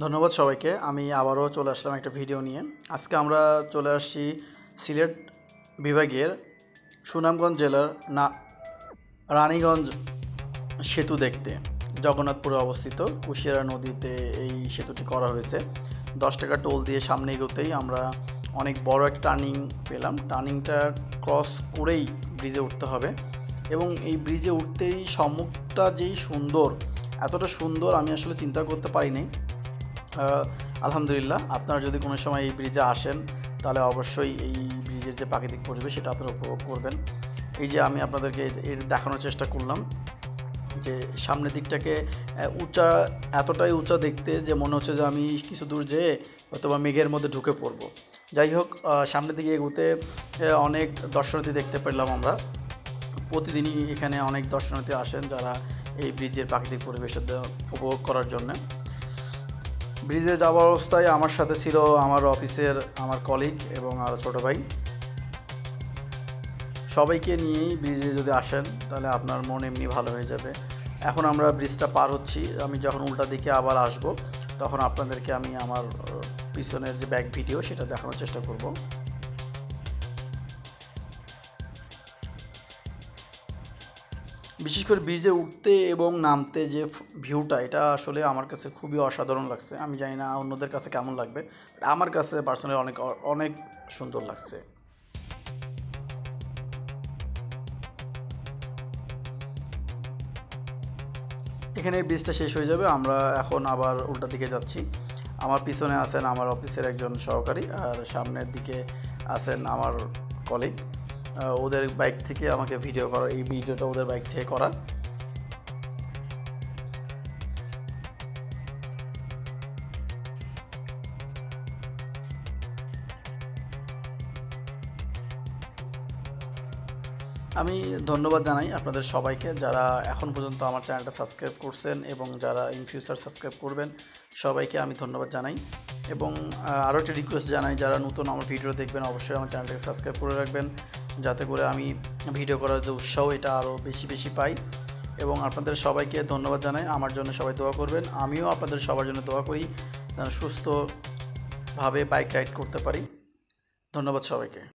ধন্যবাদ সবাইকে। আমি আবারও চলে আসলাম একটা ভিডিও নিয়ে। আজকে আমরা চলে আসছি সিলেট বিভাগের সুনামগঞ্জ জেলার না, রানীগঞ্জ সেতু দেখতে। জগন্নাথপুরে অবস্থিত। কুশিয়ারা নদীতে এই সেতুটি করা হয়েছে। দশ টাকা টোল দিয়ে সামনে এগোতেই আমরা অনেক বড় একটা টার্নিং পেলাম। টার্নিংটা ক্রস করেই ব্রিজে উঠতে হবে। এবং এই ব্রিজে উঠতেই সম্মুখটা যেই সুন্দর, এতটা সুন্দর আমি আসলে চিন্তা করতে পারিনি। আলহামদুলিল্লাহ, আপনারা যদি কোনো সময় এই ব্রিজে আসেন, তাহলে অবশ্যই এই ব্রিজের যে প্রাকৃতিক পরিবেশ, সেটা আপনারা উপভোগ করবেন। এই যে আমি আপনাদেরকে এর- দেখানোর চেষ্টা করলাম, যে সামনের দিকটাকে উঁচা, এতটাই উঁচা দেখতে যে মনে হচ্ছে যে আমি কিছু দূর যেয়ে অথবা মেঘের মধ্যে ঢুকে পড়ব। যাই হোক সামনের দিকে এগোতে অনেক দর্শনার্থী দেখতে পেলাম আমরা। প্রতিদিনই এখানে অনেক দর্শনার্থী আসেন যারা এই ব্রিজের প্রাকৃতিক পরিবেশের উপভোগ করার জন্য। ব্রিজে যাওয়ার অবস্থায় আমার সাথে ছিল আমার অফিসের আমার কলিগ এবং আর ছোট ভাই। সবাইকে নিয়েই ব্রিজে যদি আসেন, তাহলে আপনার মন এমনি ভালো হয়ে যাবে। এখন আমরা ব্রিজটা পার হচ্ছি। আমি যখন উল্টা দিকে আবার আসব, তখন আপনাদেরকে আমি আমার পিছনের যে ব্যাক ভিডিও সেটা দেখানোর চেষ্টা করব। বিশেষ করে ব্রিজে উঠতে এবং নামতে যে ভিউটা এটা আসলে আমার কাছে খুবই অসাধারণ লাগছে। আমি জানি না অন্যদের কাছে কেমন লাগবে আমার কাছে পার্সোনালি অনেক অনেক সুন্দর লাগছে। এখানে ব্রিজটা শেষ হয়ে যাবে। আমরা এখন আবার উল্টা দিকে যাচ্ছি। আমার পিছনে আছেন আমার অফিসের একজন সহকারী, আর সামনের দিকে আছেন আমার কলিগ ওদের বাইক থেকে আমাকে ভিডিও করা, এই ভিডিওটা ওদের বাইক থেকে করা। আমি ধন্যবাদ জানাই আপনাদের সবাইকে যারা এখন পর্যন্ত আমার চ্যানেলটা সাবস্ক্রাইব করছেন এবং যারা ইন ফিউচার সাবস্ক্রাইব করবেন, সবাইকে আমি ধন্যবাদ জানাই। এবং আরও একটা রিকোয়েস্ট জানাই, যারা নতুন আমার ভিডিও দেখবেন, অবশ্যই আমার চ্যানেলটাকে সাবস্ক্রাইব করে রাখবেন, যাতে করে আমি ভিডিও করার যে উৎসাহ, এটা আরও বেশি বেশি পাই। এবং আপনাদের সবাইকে ধন্যবাদ জানাই, আমার জন্য সবাই দোয়া করবেন। আমিও আপনাদের সবার জন্য দোয়া করি সুস্থভাবে বাইক রাইড করতে পারি। ধন্যবাদ সবাইকে।